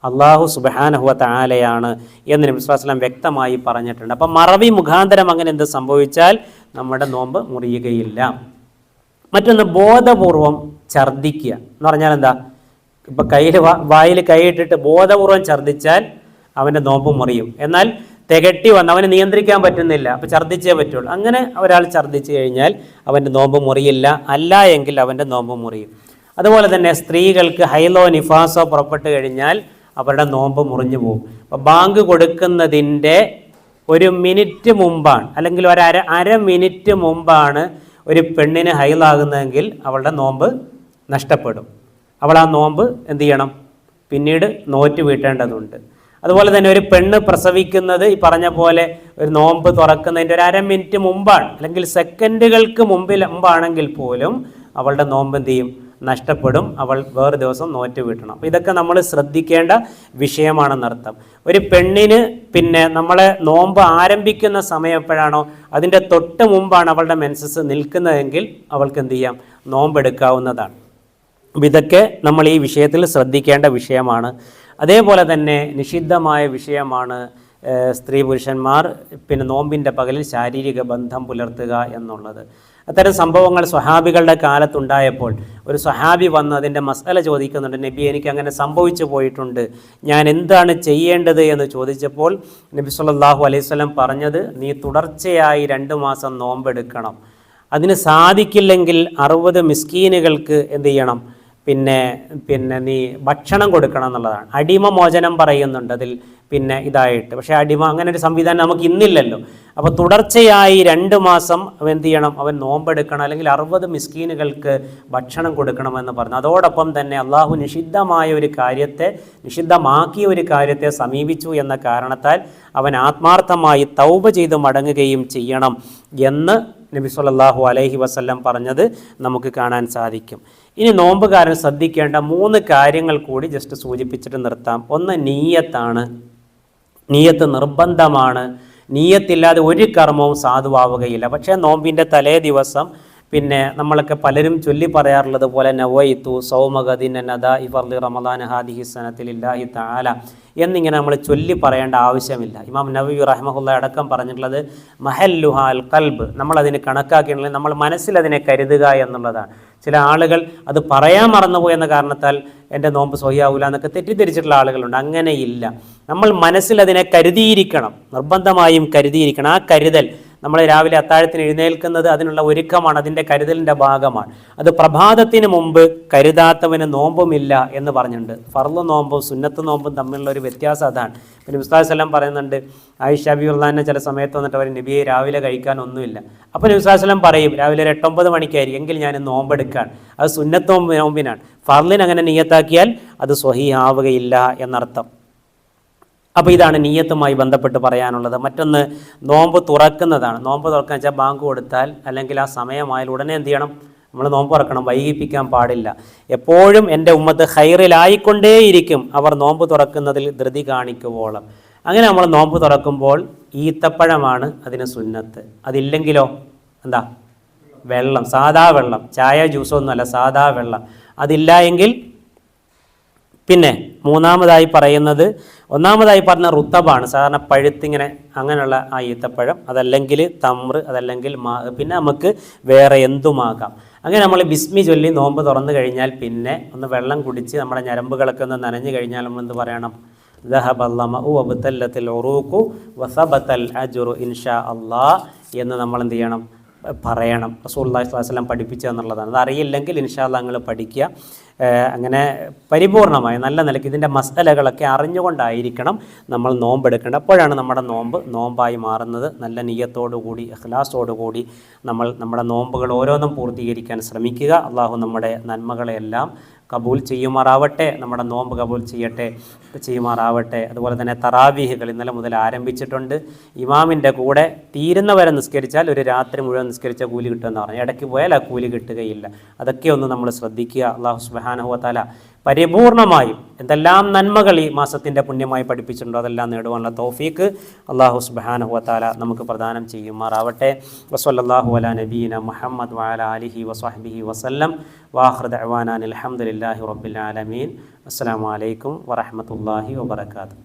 അള്ളാഹു സുബഹാനഹുവത്ത ആലയാണ് എന്ന് നബി സ്വലാസ്ലാം വ്യക്തമായി പറഞ്ഞിട്ടുണ്ട്. അപ്പം മറവി മുഖാന്തരം അങ്ങനെ എന്ത് സംഭവിച്ചാൽ നമ്മുടെ നോമ്പ് മുറിയുകയില്ല. മറ്റൊന്ന് ബോധപൂർവം ഛർദ്ദിക്കുക. എന്ന് പറഞ്ഞാൽ എന്താ? ഇപ്പം കയ്യിൽ വായിൽ കൈയിട്ടിട്ട് ബോധപൂർവം ഛർദ്ദിച്ചാൽ അവന്റെ നോമ്പ് മുറിയും. എന്നാൽ തികട്ടി വന്ന് അവനെ നിയന്ത്രിക്കാൻ പറ്റുന്നില്ല. അപ്പോൾ ഛർദ്ദിച്ചേ പറ്റുള്ളൂ. അങ്ങനെ ഒരാൾ ഛർദ്ദിച്ചു കഴിഞ്ഞാൽ അവന്റെ നോമ്പ് മുറിയില്ല. അല്ല എങ്കിൽ അവന്റെ നോമ്പ് മുറിയും. അതുപോലെ തന്നെ സ്ത്രീകൾക്ക് ഹൈലോ നിഫാസോ പുറപ്പെട്ട് കഴിഞ്ഞാൽ അവരുടെ നോമ്പ് മുറിഞ്ഞു പോകും. അപ്പോൾ ബാങ്ക് കൊടുക്കുന്നതിന്റെ ഒരു മിനിറ്റ് മുമ്പാണ് അല്ലെങ്കിൽ ഒരു അര അര മിനിറ്റ് മുമ്പാണ് ഒരു പെണ്ണിന് ഹൈലാകുന്നതെങ്കിൽ അവളുടെ നോമ്പ് നഷ്ടപ്പെടും. അവൾ ആ നോമ്പ് എന്ത് ചെയ്യണം? പിന്നീട് നോറ്റ് വീട്ടേണ്ടതുണ്ട്. അതുപോലെ തന്നെ ഒരു പെണ്ണ് പ്രസവിക്കുന്നത് ഈ പറഞ്ഞ പോലെ ഒരു നോമ്പ് തുറക്കുന്നതിന്റെ ഒരു അര മിനിറ്റ് മുമ്പാണ് അല്ലെങ്കിൽ സെക്കൻഡുകൾക്ക് മുമ്പിൽ മുമ്പാണെങ്കിൽ പോലും അവളുടെ നോമ്പ് എന്ത് ചെയ്യും? നഷ്ടപ്പെടും. അവൾ വേറെ ദിവസം നോറ്റ് വീട്ടണം. അപ്പോൾ ഇതൊക്കെ നമ്മൾ ശ്രദ്ധിക്കേണ്ട വിഷയമാണെന്നർത്ഥം ഒരു പെണ്ണിന് പിന്നെ നമ്മളെ നോമ്പ് ആരംഭിക്കുന്ന സമയം എപ്പോഴാണോ അതിന്റെ തൊട്ട് മുമ്പാണ് അവളുടെ മെൻസസ് നിൽക്കുന്നതെങ്കിൽ അവൾക്ക് എന്ത് ചെയ്യാം? നോമ്പെടുക്കാവുന്നതാണ്. എടുക്കാവുന്നതാണ് ഇതൊക്കെ നമ്മൾ ഈ വിഷയത്തിൽ ശ്രദ്ധിക്കേണ്ട വിഷയമാണ്. അതേപോലെ തന്നെ നിഷിദ്ധമായ വിഷയമാണ് സ്ത്രീ പുരുഷന്മാർ പിന്നെ നോമ്പിന്റെ പകലിൽ ശാരീരിക ബന്ധം പുലർത്തുക എന്നുള്ളത്. അത്തരം സംഭവങ്ങൾ സ്വഹാബികളുടെ കാലത്തുണ്ടായപ്പോൾ ഒരു സ്വഹാബി വന്ന് അതിന്റെ മസാല ചോദിക്കുന്നുണ്ട് നബി എനിക്ക് അങ്ങനെ സംഭവിച്ചു പോയിട്ടുണ്ട്. ഞാൻ എന്താണ് ചെയ്യേണ്ടത്? എന്ന് ചോദിച്ചപ്പോൾ നബി സല്ലല്ലാഹു അലൈഹി വസല്ലം പറഞ്ഞത് നീ തുടർച്ചയായി രണ്ട് മാസം നോമ്പെടുക്കണം. അതിന് സാധിക്കില്ലെങ്കിൽ അറുപത് മിസ്കീനുകൾക്ക് എന്ത് ചെയ്യണം? പിന്നെ പിന്നെ നീ ഭക്ഷണം കൊടുക്കണം എന്നുള്ളതാണ്. അടിമ മോചനം പറയുന്നുണ്ട് അതിൽ പിന്നെ ഇതായിട്ട്. പക്ഷേ അടിമ അങ്ങനെ ഒരു സംവിധാനം നമുക്ക് ഇന്നില്ലല്ലോ. അപ്പോൾ തുടർച്ചയായി രണ്ട് മാസം അവൻ എന്ത് ചെയ്യണം? അവൻ നോമ്പെടുക്കണം. അല്ലെങ്കിൽ അറുപത് മിസ്കീനുകൾക്ക് ഭക്ഷണം കൊടുക്കണമെന്ന് പറഞ്ഞു. അതോടൊപ്പം തന്നെ അള്ളാഹു നിഷിദ്ധമായ ഒരു കാര്യത്തെ നിഷിദ്ധമാക്കിയ ഒരു കാര്യത്തെ സമീപിച്ചു എന്ന കാരണത്താൽ അവൻ ആത്മാർത്ഥമായി തൗബ ചെയ്ത് മടങ്ങുകയും ചെയ്യണം എന്ന് നബി സല്ലല്ലാഹു അലൈഹി വസല്ലം പറഞ്ഞത് നമുക്ക് കാണാൻ സാധിക്കും. ഇനി നോമ്പുകാരൻ ശ്രദ്ധിക്കേണ്ട മൂന്ന് കാര്യങ്ങൾ കൂടി ജസ്റ്റ് സൂചിപ്പിച്ചിട്ട് നിർത്താം. ഒന്ന് നീയത്താണ്. നീയത്ത് നിർബന്ധമാണ്. നീയത്തില്ലാതെ ഒരു കർമ്മവും സാധുവാവുകയില്ല. പക്ഷേ നോമ്പിന്റെ തലേ ദിവസം പിന്നെ നമ്മളൊക്കെ പലരും ചൊല്ലി പറയാറുള്ളത് പോലെ നവൈത്തു സൗമഗദിൻ നദ ഇഫർലി റമദാൻ ഹാദിഹി സനത്തിലില്ലാഹി താല എന്നിങ്ങനെ നമ്മൾ ചൊല്ലി പറയേണ്ട ആവശ്യമില്ല. ഇമാം നബി റഹ്മുല്ല അടക്കം പറഞ്ഞിട്ടുള്ളത് മഹല്ലുഹാൽ കൽബ് നമ്മളതിന് കണക്കാക്കിയിട്ടുള്ളത് നമ്മൾ മനസ്സിൽ അതിനെ കരുതുക എന്നുള്ളതാണ്. ചില ആളുകൾ അത് പറയാൻ മറന്നുപോയെന്ന കാരണത്താൽ എന്റെ നോമ്പ് സ്വഹിയാവൂല എന്നൊക്കെ തെറ്റിദ്ധരിച്ചിട്ടുള്ള ആളുകളുണ്ട്. അങ്ങനെയില്ല. നമ്മൾ മനസ്സിൽ അതിനെ കരുതിയിരിക്കണം. നിർബന്ധമായും കരുതിയിരിക്കണം. ആ കരുതൽ നമ്മൾ രാവിലെ അത്താഴത്തിന് എഴുന്നേൽക്കുന്നത് അതിനുള്ള ഒരുക്കമാണ് അതിന്റെ കരുതലിന്റെ ഭാഗമാണ്. അത് പ്രഭാതത്തിന് മുമ്പ് കരുതാത്തവന് നോമ്പുമില്ല എന്ന് പറഞ്ഞിട്ടുണ്ട്. ഫർൾ നോമ്പും സുന്നത്ത് നോമ്പും തമ്മിലുള്ള ഒരു വ്യത്യാസം അതാണ്. പിന്നെ മുസ്താദ് സലം പറയുന്നുണ്ട് ആയിഷ അബിയുള്ളാനെ ചില സമയത്ത് വന്നിട്ട് അവർ നബിയെ രാവിലെ കഴിക്കാനൊന്നുമില്ല അപ്പോൾ നബിസ്ലാഹു വസ്ലം പറയും രാവിലെ ഒരു എട്ടൊമ്പത് മണിക്കായിരിക്കും എങ്കിൽ ഞാൻ നോമ്പെടുക്കാൻ. അത് സുന്നത്ത് നോമ്പ് നോമ്പിനാണ്. ഫർലിന് അങ്ങനെ നിയത്താക്കിയാൽ അത് സ്വഹി ആവുകയില്ല എന്നർത്ഥം. അപ്പോൾ ഇതാണ് നീയത്തുമായി ബന്ധപ്പെട്ട് പറയാനുള്ളത്. മറ്റൊന്ന് നോമ്പ് തുറക്കുന്നതാണ്. നോമ്പ് തുറക്കാൻ വെച്ചാൽ ബാങ്ക് കൊടുത്താൽ അല്ലെങ്കിൽ ആ സമയമായാൽ ഉടനെ എന്ത് ചെയ്യണം? നമ്മൾ നോമ്പ് തുറക്കണം. വൈകിപ്പിക്കാൻ പാടില്ല. എപ്പോഴും എന്റെ ഉമ്മത്ത് ഹൈറിലായിക്കൊണ്ടേയിരിക്കും അവർ നോമ്പ് തുറക്കുന്നതിൽ ധൃതി കാണിക്കുവോളം. അങ്ങനെ നമ്മൾ നോമ്പ് തുറക്കുമ്പോൾ ഈത്തപ്പഴമാണ് അതിന് സുന്നത്ത്. അതില്ലെങ്കിലോ? എന്താ? വെള്ളം. സാദാ വെള്ളം. ചായ ജ്യൂസോ ഒന്നുമല്ല. സാദാ വെള്ളം. അതില്ല എങ്കിൽ പിന്നെ മൂന്നാമതായി പറയുന്നത് ഒന്നാമതായി പറഞ്ഞ റുത്തബാണ്. സാധാരണ പഴുത്തിങ്ങനെ അങ്ങനെയുള്ള ആ ഈത്തപ്പഴം അതല്ലെങ്കിൽ തമ്ര് അതല്ലെങ്കിൽ മാ പിന്നെ നമുക്ക് വേറെ എന്തുമാകാം. അങ്ങനെ നമ്മൾ ബിസ്മി ചൊല്ലി നോമ്പ് തുറന്നു കഴിഞ്ഞാൽ പിന്നെ ഒന്ന് വെള്ളം കുടിച്ച് നമ്മുടെ ഞരമ്പുകളൊക്കെ ഒന്ന് നനഞ്ഞു കഴിഞ്ഞാൽ നമ്മൾ എന്ത് പറയണം? ഇൻഷാ അള്ളാ എന്ന് നമ്മൾ എന്ത് ചെയ്യണം? പറയണം. റസൂല്ലാ സ്വലാസ്ലം പഠിപ്പിക്കുക എന്നുള്ളതാണ്. അത് അറിയില്ലെങ്കിൽ ഇൻഷാ അള്ളാ നിങ്ങൾ പഠിക്കുക. അങ്ങനെ പരിപൂർണമായി നല്ല നിലയ്ക്ക് ഇതിന്റെ മസലകളൊക്കെ അറിഞ്ഞുകൊണ്ടായിരിക്കണം നമ്മൾ നോമ്പെടുക്കേണ്ടത്. അപ്പോഴാണ് നമ്മുടെ നോമ്പ് നോമ്പായി മാറുന്നത്. നല്ല നീയത്തോടുകൂടി കൂടി നമ്മൾ നമ്മുടെ നോമ്പുകൾ ഓരോന്നും പൂർത്തീകരിക്കാൻ ശ്രമിക്കുക. അള്ളാഹു നമ്മുടെ നന്മകളെല്ലാം കബൂൽ ചെയ്യുമാറാവട്ടെ നമ്മുടെ നോമ്പ് കബൂൽ ചെയ്യട്ടെ ചെയ്യുമാറാവട്ടെ. അതുപോലെ തന്നെ തറാവീഹുകൾ ഇന്നലെ മുതൽ ആരംഭിച്ചിട്ടുണ്ട്. ഇമാമിന്റെ കൂടെ തീരുന്നവരെ നിസ്കരിച്ചാൽ ഒരു രാത്രി മുഴുവൻ നിസ്കരിച്ച കൂലി കിട്ടുമെന്ന് പറഞ്ഞു. ഇടയ്ക്ക് പോയാൽ ആ കൂലി കിട്ടുകയില്ല. അതൊക്കെ ഒന്ന് നമ്മൾ ശ്രദ്ധിക്കുക. അള്ളാഹു സുബാനഹുവത്താല പരിപൂർണമായും എന്തെല്ലാം നന്മകൾ ഈ മാസത്തിന്റെ പുണ്യമായി പഠിപ്പിച്ചിട്ടുണ്ടോ അതെല്ലാം നേടുവാനുള്ള തോഫീക്ക് അള്ളാഹു സുബാനഹുവത്താല നമുക്ക് പ്രദാനം ചെയ്യുമാറാവട്ടെ. വസല്ലാഹു അല നബീന മുഹമ്മദ് വാല അലിഹി വസ്ഹബിഹി വസല്ലം. വാഹൃദ് അഹ്വാനാൻ അലഹമുല്ലാഹി റബ്ബിൽ ആലമീൻ. അസ്സാം വലൈക്കും വറഹമത്തല്ലാഹി വാബർക്കാത്തു